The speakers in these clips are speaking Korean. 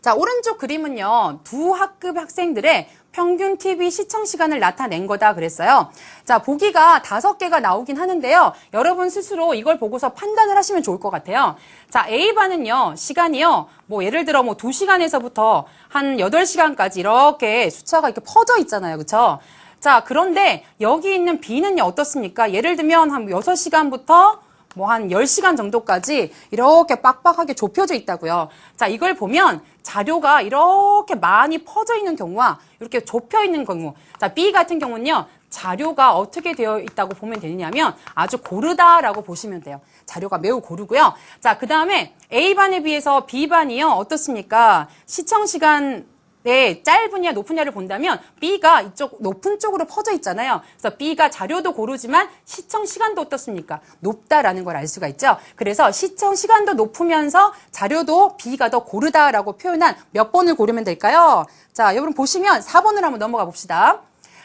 자, 오른쪽 그림은요, 두 학급 학생들의 평균 TV 시청 시간을 나타낸 거다 그랬어요. 자, 보기가 다섯 개가 나오긴 하는데요. 여러분 스스로 이걸 보고서 판단을 하시면 좋을 것 같아요. 자, A반은요, 시간이요, 뭐 예를 들어 뭐 2시간에서부터 한 8시간까지 이렇게 숫자가 이렇게 퍼져 있잖아요. 그쵸? 자, 그런데 여기 있는 B는요, 어떻습니까? 예를 들면 한 6시간부터 뭐 한 10시간 정도까지 이렇게 빡빡하게 좁혀져 있다고요. 자, 이걸 보면 자료가 이렇게 많이 퍼져 있는 경우와 이렇게 좁혀 있는 경우. 자, B 같은 경우는요. 자료가 어떻게 되어 있다고 보면 되느냐면 아주 고르다라고 보시면 돼요. 자료가 매우 고르고요. 자, 그 다음에 A반에 비해서 B반이요. 어떻습니까? 시청 시간 네, 짧으냐 높으냐를 본다면 B가 이쪽 높은 쪽으로 퍼져 있잖아요. 그래서 B가 자료도 고르지만 시청 시간도 어떻습니까? 높다라는 걸 알 수가 있죠. 그래서 시청 시간도 높으면서 자료도 B가 더 고르다라고 표현한 몇 번을 고르면 될까요? 자, 여러분 보시면 4번을 한번 넘어가 봅시다.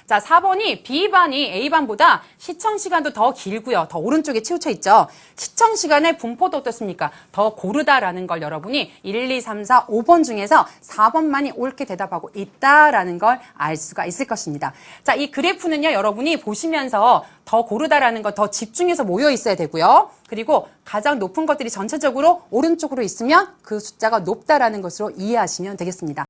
자, 4번이 B반이 A반보다 시청 시간도 더 길고요. 더 오른쪽에 치우쳐 있죠. 시청 시간의 분포도 어떻습니까? 더 고르다라는 걸 여러분이 1, 2, 3, 4, 5번 중에서 4번만이 옳게 대답하고 있다라는 걸 알 수가 있을 것입니다. 자, 이 그래프는요, 여러분이 보시면서 더 고르다라는 거더 집중해서 모여 있어야 되고요. 그리고 가장 높은 것들이 전체적으로 오른쪽으로 있으면 그 숫자가 높다라는 것으로 이해하시면 되겠습니다.